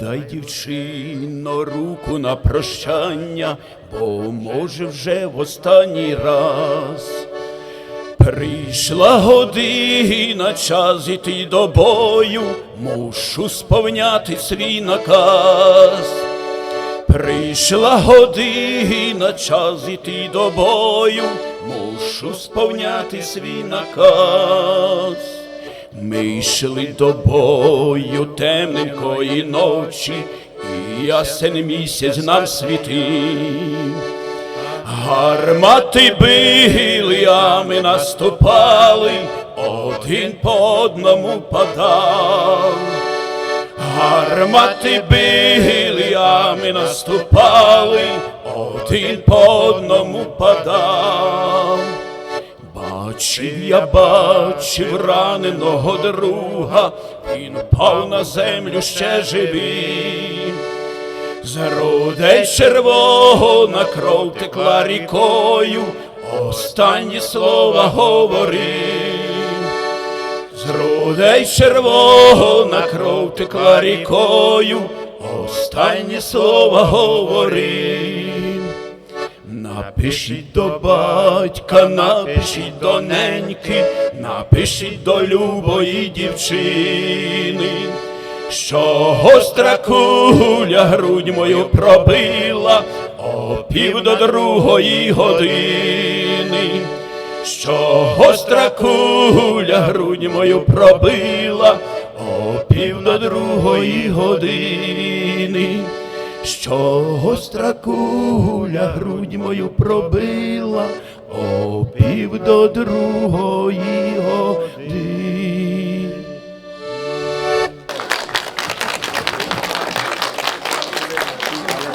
Подай, дівчино, руку на прощання, бо може вже в останній раз. Прийшла година, час іти до бою, мушу сповняти свій наказ. Прийшла година, час іти до бою, мушу сповняти свій наказ. Ми йшли до бою темненької ночі, і ясен місяць нам світив. Гармати били, а ми наступали, один по одному падав. Гармати били, а ми наступали, один по одному падав. Бачив я, бачив раненого друга, він впав на землю ще живий. З грудей червона кров текла рікою, останні слова говорив. З грудей червона кров текла рікою, останні слова говорив. Напишіть до батька, напишіть до неньки, напишіть до любої дівчини, що гостра куля грудь мою пробила о пів до другої години, що гостра куля грудь мою пробила о пів до другої години що гостра куля грудь мою пробила опів до другої години.